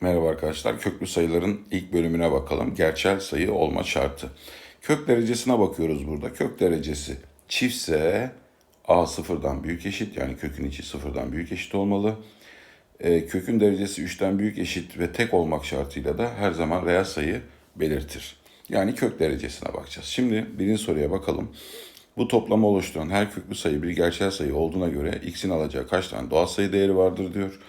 Merhaba arkadaşlar. Köklü sayıların ilk bölümüne bakalım. Gerçel sayı olma şartı. Kök derecesine bakıyoruz burada. Kök derecesi çiftse a sıfırdan büyük eşit yani kökün içi sıfırdan büyük eşit olmalı. Ee, kökün derecesi 3'ten büyük eşit ve tek olmak şartıyla da her zaman reel sayı belirtir. Yani kök derecesine bakacağız. Şimdi birinci soruya bakalım. Bu toplamı oluşturan her köklü sayı bir gerçel sayı olduğuna göre x'in alacağı kaç tane doğal sayı değeri vardır diyor.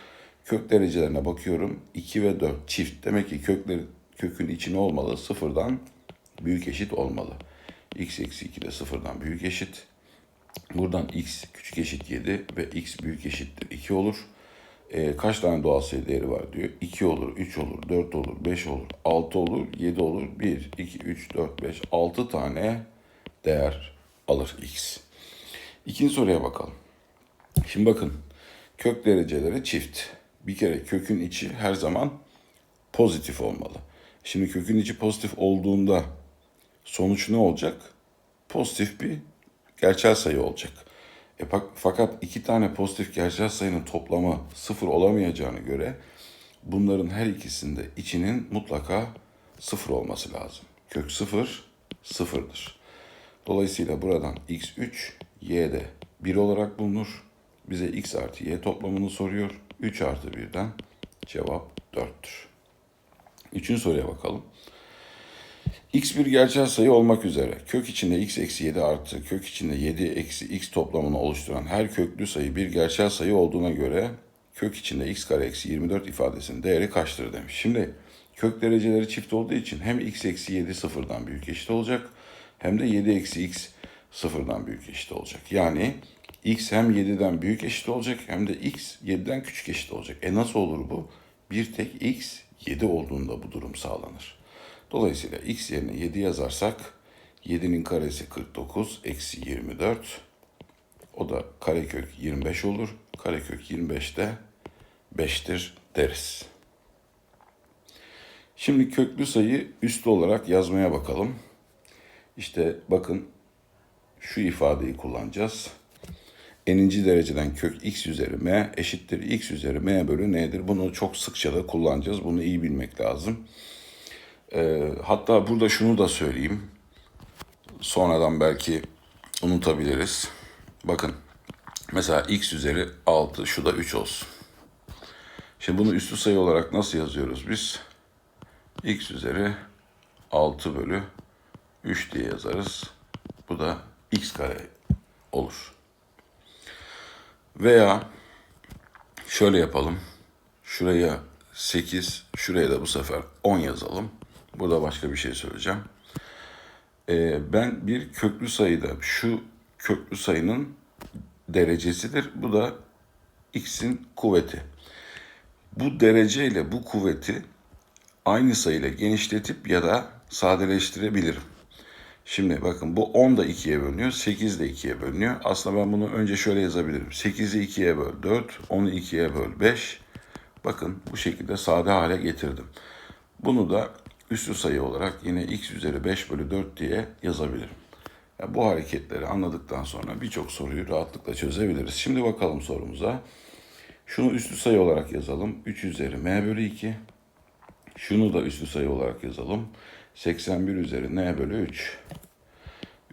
Kök derecelerine bakıyorum. 2 ve 4 çift. Demek ki kökleri, kökün içine olmalı. Sıfırdan büyük eşit olmalı. x eksi 2 de sıfırdan büyük eşit. Buradan x küçük eşit 7 ve x büyük eşittir 2 olur. Ee, kaç tane doğal sayı değeri var diyor. 2 olur, 3 olur, 4 olur, 5 olur, 6 olur, 7 olur. 1, 2, 3, 4, 5, 6 tane değer alır x. İkinci soruya bakalım. Şimdi bakın kök dereceleri çift. Bir kere kökün içi her zaman pozitif olmalı. Şimdi kökün içi pozitif olduğunda sonuç ne olacak? Pozitif bir gerçel sayı olacak. E, fakat iki tane pozitif gerçel sayının toplamı sıfır olamayacağını göre bunların her ikisinde içinin mutlaka sıfır olması lazım. Kök sıfır sıfırdır. Dolayısıyla buradan x3, y de 1 olarak bulunur. Bize x artı y toplamını soruyor. 3 artı 1'den cevap 4'tür. Üçüncü soruya bakalım. x bir gerçel sayı olmak üzere kök içinde x eksi 7 artı kök içinde 7 eksi x toplamını oluşturan her köklü sayı bir gerçel sayı olduğuna göre kök içinde x kare eksi 24 ifadesinin değeri kaçtır demiş. Şimdi kök dereceleri çift olduğu için hem x eksi 7 sıfırdan büyük eşit olacak hem de 7 eksi x sıfırdan büyük eşit olacak. Yani x hem 7'den büyük eşit olacak hem de x 7'den küçük eşit olacak. E nasıl olur bu? Bir tek x 7 olduğunda bu durum sağlanır. Dolayısıyla x yerine 7 yazarsak 7'nin karesi 49 eksi 24. O da karekök 25 olur. Karekök 25 de 5'tir deriz. Şimdi köklü sayı üslü olarak yazmaya bakalım. İşte bakın şu ifadeyi kullanacağız. N'inci dereceden kök x üzeri m eşittir x üzeri m bölü n'dir. Bunu çok sıkça da kullanacağız. Bunu iyi bilmek lazım. Ee, hatta burada şunu da söyleyeyim. Sonradan belki unutabiliriz. Bakın mesela x üzeri 6 şu da 3 olsun. Şimdi bunu üstü sayı olarak nasıl yazıyoruz biz? x üzeri 6 bölü 3 diye yazarız. Bu da x kare olur. Veya şöyle yapalım. Şuraya 8, şuraya da bu sefer 10 yazalım. Burada başka bir şey söyleyeceğim. Ee, ben bir köklü sayıda şu köklü sayının derecesidir. Bu da x'in kuvveti. Bu dereceyle bu kuvveti aynı sayıyla genişletip ya da sadeleştirebilirim. Şimdi bakın bu 10 da 2'ye bölünüyor, 8 de 2'ye bölünüyor. Aslında ben bunu önce şöyle yazabilirim. 8'i 2'ye böl 4, 10'u 2'ye böl 5. Bakın bu şekilde sade hale getirdim. Bunu da üslü sayı olarak yine x üzeri 5 bölü 4 diye yazabilirim. Yani bu hareketleri anladıktan sonra birçok soruyu rahatlıkla çözebiliriz. Şimdi bakalım sorumuza. Şunu üslü sayı olarak yazalım. 3 üzeri m bölü 2. Şunu da üslü sayı olarak yazalım. 81 üzeri n bölü 3.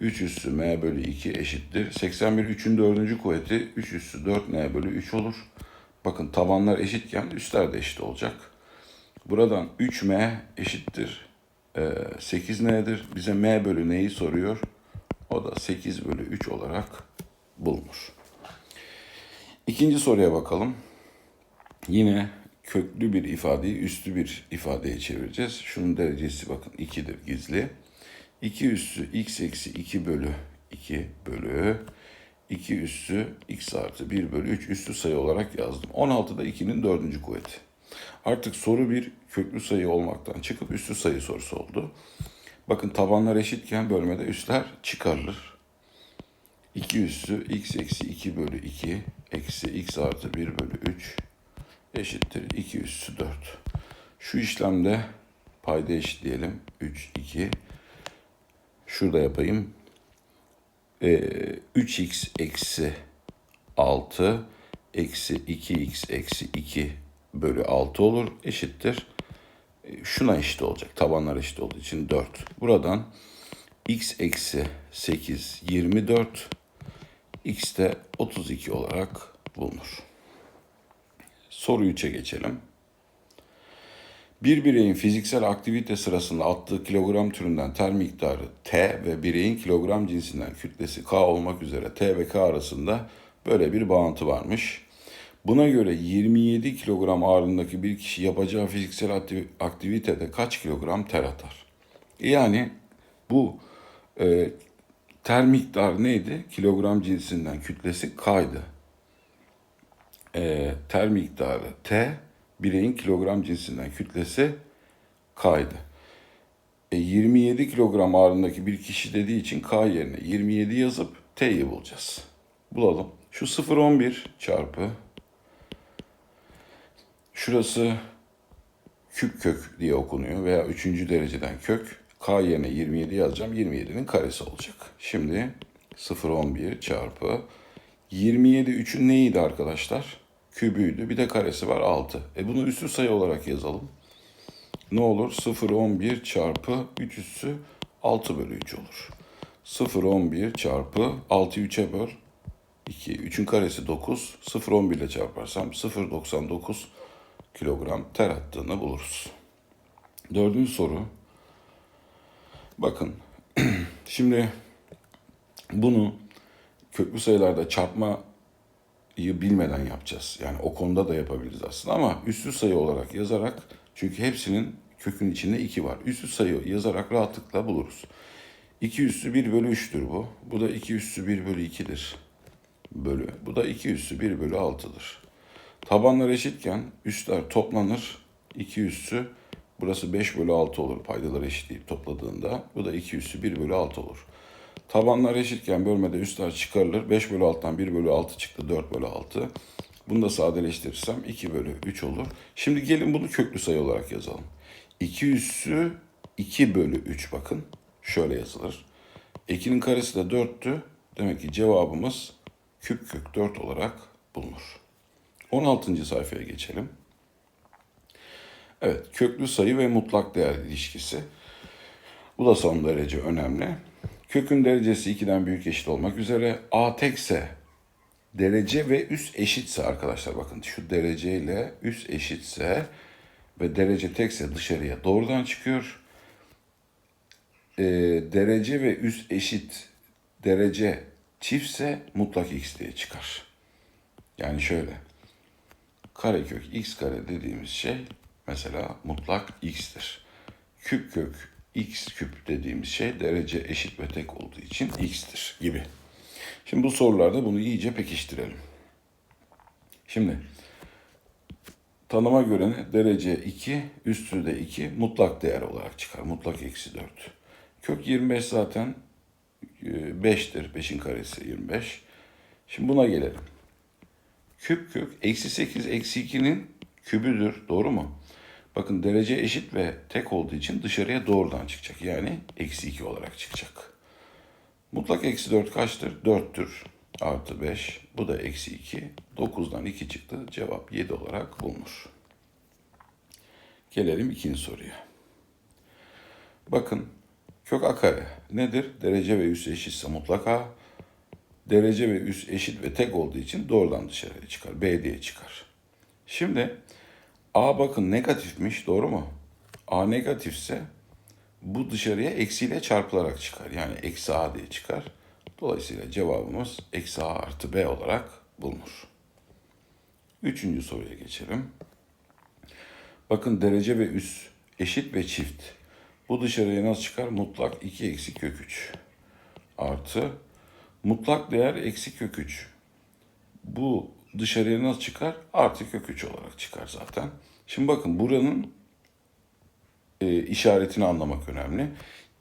3 üssü m bölü 2 eşittir. 81 3'ün dördüncü kuvveti 3 üssü 4 n bölü 3 olur. Bakın tabanlar eşitken üstler de eşit olacak. Buradan 3m eşittir 8n'dir. Ee, Bize m bölü n'yi soruyor. O da 8 bölü 3 olarak bulunur. İkinci soruya bakalım. Yine köklü bir ifadeyi üstü bir ifadeye çevireceğiz. Şunun derecesi bakın 2'dir gizli. 2 üssü x eksi 2 bölü 2 bölü 2 üssü x artı 1 bölü 3 üstü sayı olarak yazdım. 16'da 2'nin dördüncü kuvveti. Artık soru bir köklü sayı olmaktan çıkıp üstü sayı sorusu oldu. Bakın tabanlar eşitken bölmede üstler çıkarılır. 2 üssü x eksi 2 bölü 2 eksi x artı 1 bölü 3 eşittir 2 üssü 4. Şu işlemde payda eşitleyelim. 3, 2. Şurada yapayım. Ee, 3x eksi 6 eksi 2x eksi 2 bölü 6 olur. Eşittir. E, Şuna eşit olacak. Tabanlar eşit olduğu için 4. Buradan x eksi 8 24 x de 32 olarak bulunur. Soru 3'e geçelim. Bir bireyin fiziksel aktivite sırasında attığı kilogram türünden ter miktarı T ve bireyin kilogram cinsinden kütlesi K olmak üzere T ve K arasında böyle bir bağıntı varmış. Buna göre 27 kilogram ağırlığındaki bir kişi yapacağı fiziksel aktiv- aktivitede kaç kilogram ter atar? Yani bu e, ter miktarı neydi? Kilogram cinsinden kütlesi K'ydı. E, ter miktarı T, bireyin kilogram cinsinden kütlesi K'ydı. E, 27 kilogram ağırlığındaki bir kişi dediği için K yerine 27 yazıp T'yi bulacağız. Bulalım. Şu 0,11 çarpı şurası küp kök diye okunuyor veya 3. dereceden kök. K yerine 27 yazacağım. 27'nin karesi olacak. Şimdi 0,11 çarpı 27 3'ün neydi arkadaşlar? Kübüydü. Bir de karesi var 6. E bunu üstü sayı olarak yazalım. Ne olur? 0,11 çarpı 3 üssü 6 bölü 3 olur. 0,11 çarpı 6'yı 3'e böl. 2. 3'ün karesi 9. 0,11 ile çarparsam 0,99 kilogram ter attığını buluruz. Dördüncü soru. Bakın şimdi bunu köklü sayılarda çarpmayı bilmeden yapacağız. Yani o konuda da yapabiliriz aslında ama üstü sayı olarak yazarak çünkü hepsinin kökün içinde 2 var. Üstü sayı yazarak rahatlıkla buluruz. 2 üssü 1 bölü 3'tür bu. Bu da 2 üssü 1 bölü 2'dir. Bölü. Bu da 2 üssü 1 bölü 6'dır. Tabanlar eşitken üstler toplanır. 2 üssü burası 5 bölü 6 olur paydaları eşitleyip topladığında. Bu da 2 üssü 1 bölü 6 olur. Tabanlar eşitken bölmede üstler çıkarılır. 5 bölü 6'dan 1 bölü 6 çıktı 4 bölü 6. Bunu da sadeleştirirsem 2 bölü 3 olur. Şimdi gelin bunu köklü sayı olarak yazalım. 2 üssü 2 bölü 3 bakın. Şöyle yazılır. 2'nin karesi de 4'tü. Demek ki cevabımız küp kök 4 olarak bulunur. 16. sayfaya geçelim. Evet, köklü sayı ve mutlak değer ilişkisi. Bu da son derece önemli. Kökün derecesi 2'den büyük eşit olmak üzere a tekse derece ve üs eşitse arkadaşlar bakın şu derece ile üs eşitse ve derece tekse dışarıya doğrudan çıkıyor. Ee, derece ve üs eşit derece çiftse mutlak x diye çıkar. Yani şöyle karekök x kare dediğimiz şey mesela mutlak x'tir. Küp kök x küp dediğimiz şey derece eşit ve tek olduğu için x'tir gibi. Şimdi bu sorularda bunu iyice pekiştirelim. Şimdi tanıma göre derece 2 üstü de 2 mutlak değer olarak çıkar. Mutlak eksi 4. Kök 25 zaten 5'tir. 5'in karesi 25. Şimdi buna gelelim. Küp kök eksi 8 eksi 2'nin kübüdür. Doğru mu? Bakın derece eşit ve tek olduğu için dışarıya doğrudan çıkacak. Yani eksi 2 olarak çıkacak. Mutlak eksi 4 kaçtır? 4'tür. Artı 5. Bu da eksi 2. 9'dan 2 çıktı. Cevap 7 olarak bulunur. Gelelim ikinci soruya. Bakın kök a kare nedir? Derece ve üs eşitse mutlaka derece ve üs eşit ve tek olduğu için doğrudan dışarıya çıkar. B diye çıkar. Şimdi A bakın negatifmiş doğru mu? A negatifse bu dışarıya eksiyle çarpılarak çıkar. Yani eksi A diye çıkar. Dolayısıyla cevabımız eksi A artı B olarak bulunur. Üçüncü soruya geçelim. Bakın derece ve üs eşit ve çift. Bu dışarıya nasıl çıkar? Mutlak 2 eksi kök 3 artı mutlak değer eksi kök 3. Bu dışarıya nasıl çıkar? Artı kök 3 olarak çıkar zaten. Şimdi bakın buranın e, işaretini anlamak önemli.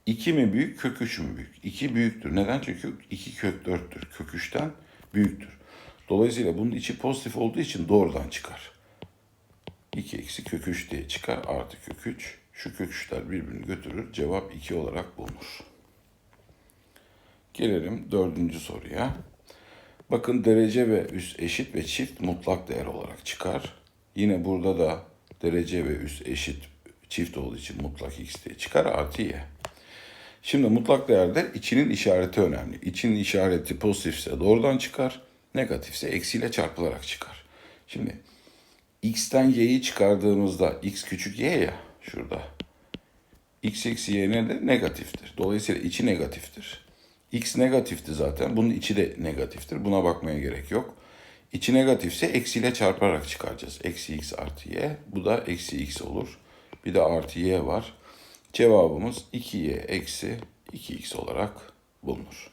2 mi büyük, kök 3 mü büyük? 2 büyüktür. Neden? Çünkü 2 kök 4'tür. Kök 3'ten büyüktür. Dolayısıyla bunun içi pozitif olduğu için doğrudan çıkar. 2 eksi kök 3 diye çıkar. Artı kök 3. Şu kök 3'ler birbirini götürür. Cevap 2 olarak bulunur. Gelelim dördüncü soruya. Bakın derece ve üs eşit ve çift mutlak değer olarak çıkar. Yine burada da derece ve üs eşit çift olduğu için mutlak x diye çıkar artı y. Şimdi mutlak değerde içinin işareti önemli. İçinin işareti pozitifse doğrudan çıkar, negatifse eksiyle çarpılarak çıkar. Şimdi x'ten y'yi çıkardığımızda x küçük y ya şurada. x eksi y ne de negatiftir. Dolayısıyla içi negatiftir. X negatifti zaten. Bunun içi de negatiftir. Buna bakmaya gerek yok. İçi negatifse eksiyle çarparak çıkaracağız. Eksi x artı y. Bu da eksi x olur. Bir de artı y var. Cevabımız 2y eksi 2x olarak bulunur.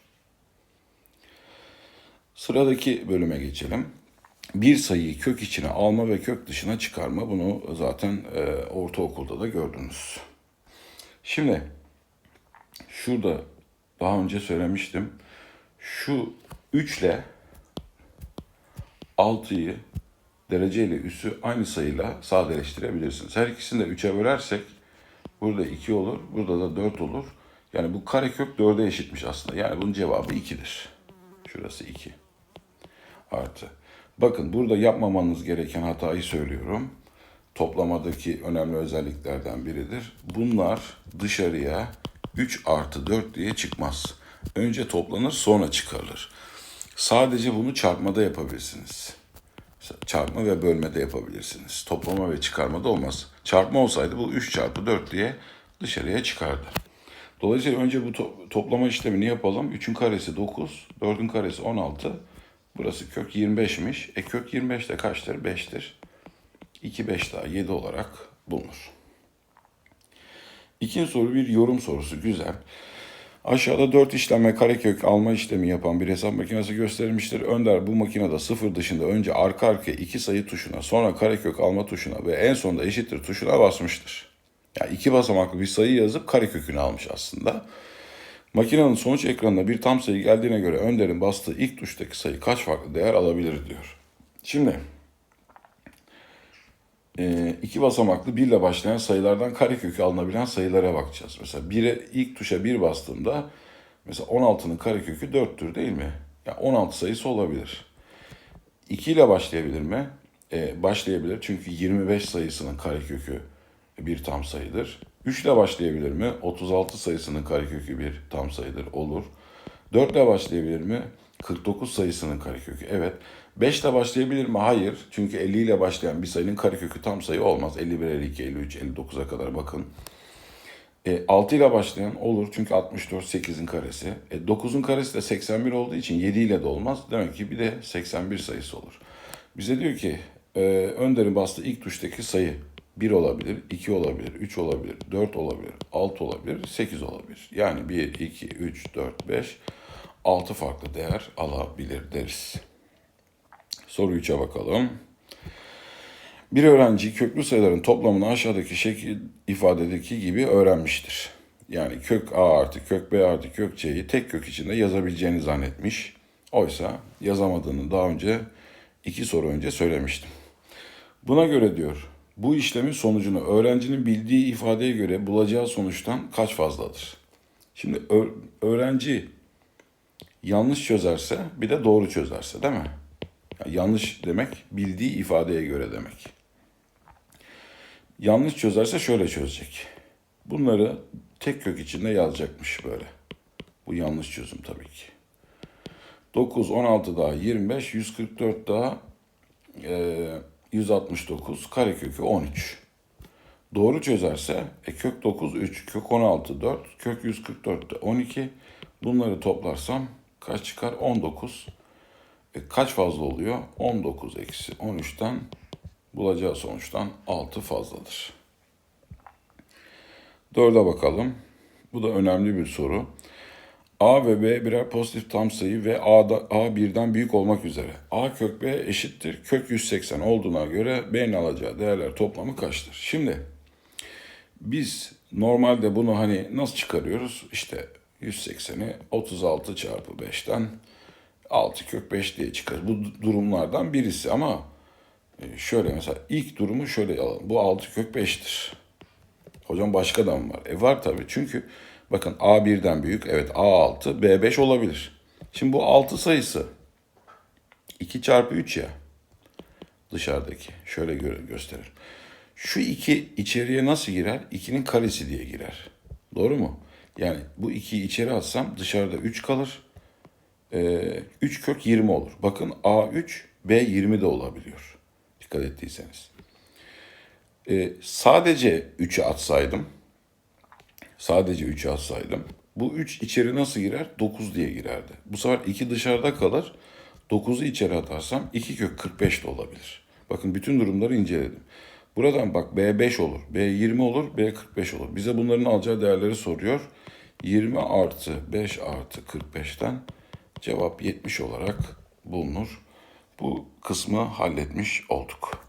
Sıradaki bölüme geçelim. Bir sayıyı kök içine alma ve kök dışına çıkarma. Bunu zaten e, ortaokulda da gördünüz. Şimdi şurada daha önce söylemiştim. Şu 3 ile 6'yı dereceyle üssü aynı sayıyla sadeleştirebilirsiniz. Her ikisini de 3'e bölersek burada 2 olur, burada da 4 olur. Yani bu karekök 4'e eşitmiş aslında. Yani bunun cevabı 2'dir. Şurası 2 artı. Bakın burada yapmamanız gereken hatayı söylüyorum. Toplamadaki önemli özelliklerden biridir. Bunlar dışarıya 3 artı 4 diye çıkmaz. Önce toplanır sonra çıkarılır. Sadece bunu çarpmada yapabilirsiniz. Çarpma ve bölmede yapabilirsiniz. Toplama ve çıkarmada olmaz. Çarpma olsaydı bu 3 çarpı 4 diye dışarıya çıkardı. Dolayısıyla önce bu to- toplama işlemini yapalım. 3'ün karesi 9, 4'ün karesi 16. Burası kök 25'miş. E kök 25 de kaçtır? 5'tir. 2, 5 daha 7 olarak bulunur. İkinci soru bir yorum sorusu. Güzel. Aşağıda 4 işlem karekök alma işlemi yapan bir hesap makinesi gösterilmiştir. Önder bu makinede sıfır dışında önce arka arkaya iki sayı tuşuna, sonra karekök alma tuşuna ve en sonunda eşittir tuşuna basmıştır. Yani iki basamaklı bir sayı yazıp karekökünü almış aslında. Makinenin sonuç ekranına bir tam sayı geldiğine göre Önder'in bastığı ilk tuştaki sayı kaç farklı değer alabilir diyor. Şimdi e, iki basamaklı bir ile başlayan sayılardan karekökü alınabilen sayılara bakacağız. Mesela bire, ilk tuşa bir bastığımda mesela 16'nın karekökü 4'tür değil mi? Yani 16 sayısı olabilir. 2 ile başlayabilir mi? E, başlayabilir çünkü 25 sayısının karekökü bir tam sayıdır. 3 ile başlayabilir mi? 36 sayısının karekökü bir tam sayıdır. Olur. 4 ile başlayabilir mi? 49 sayısının karekökü. Evet. 5 ile başlayabilir mi? Hayır. Çünkü 50 ile başlayan bir sayının karekökü tam sayı olmaz. 51, 52, 53, 59'a kadar bakın. E, 6 ile başlayan olur çünkü 64 8'in karesi. E, 9'un karesi de 81 olduğu için 7 ile de olmaz. Demek ki bir de 81 sayısı olur. Bize diyor ki e, Önder'in bastığı ilk tuştaki sayı 1 olabilir, 2 olabilir, 3 olabilir, 4 olabilir, 6 olabilir, 8 olabilir. Yani 1, 2, 3, 4, 5, 6 farklı değer alabilir deriz. Soru 3'e bakalım. Bir öğrenci köklü sayıların toplamını aşağıdaki şekil ifadedeki gibi öğrenmiştir. Yani kök a artı kök b artı kök c'yi tek kök içinde yazabileceğini zannetmiş. Oysa yazamadığını daha önce iki soru önce söylemiştim. Buna göre diyor bu işlemin sonucunu öğrencinin bildiği ifadeye göre bulacağı sonuçtan kaç fazladır? Şimdi öğrenci yanlış çözerse bir de doğru çözerse değil mi? Yanlış demek bildiği ifadeye göre demek. Yanlış çözerse şöyle çözecek. Bunları tek kök içinde yazacakmış böyle. Bu yanlış çözüm tabii ki. 9, 16 daha 25, 144 daha e, 169, karekökü 13. Doğru çözerse e, kök 9 3, kök 16 4, kök 144 de 12. Bunları toplarsam kaç çıkar? 19. E, kaç fazla oluyor? 19 eksi 13'ten bulacağı sonuçtan 6 fazladır. Dörde bakalım. Bu da önemli bir soru. A ve B birer pozitif tam sayı ve A'da, A birden büyük olmak üzere. A kök B eşittir. Kök 180 olduğuna göre B'nin alacağı değerler toplamı kaçtır? Şimdi biz normalde bunu hani nasıl çıkarıyoruz? İşte 180'i 36 çarpı 5'ten 6 kök 5 diye çıkar. Bu durumlardan birisi ama e, şöyle mesela ilk durumu şöyle alalım. Bu 6 kök 5'tir. Hocam başka da mı var? E var tabii çünkü bakın A1'den büyük evet A6 B5 olabilir. Şimdi bu 6 sayısı 2 çarpı 3 ya. Dışarıdaki. Şöyle gö- gösterir. Şu 2 içeriye nasıl girer? 2'nin karesi diye girer. Doğru mu? Yani bu 2'yi içeri atsam dışarıda 3 kalır. Ee, 3 kök 20 olur. Bakın A3, B20 de olabiliyor. Dikkat ettiyseniz. Ee, sadece 3'ü atsaydım, sadece 3'ü atsaydım, bu 3 içeri nasıl girer? 9 diye girerdi. Bu sefer 2 dışarıda kalır. 9'u içeri atarsam 2 kök 45 de olabilir. Bakın bütün durumları inceledim. Buradan bak B5 olur, B20 olur, B45 olur. Bize bunların alacağı değerleri soruyor. 20 artı 5 artı 45'ten cevap 70 olarak bulunur. Bu kısmı halletmiş olduk.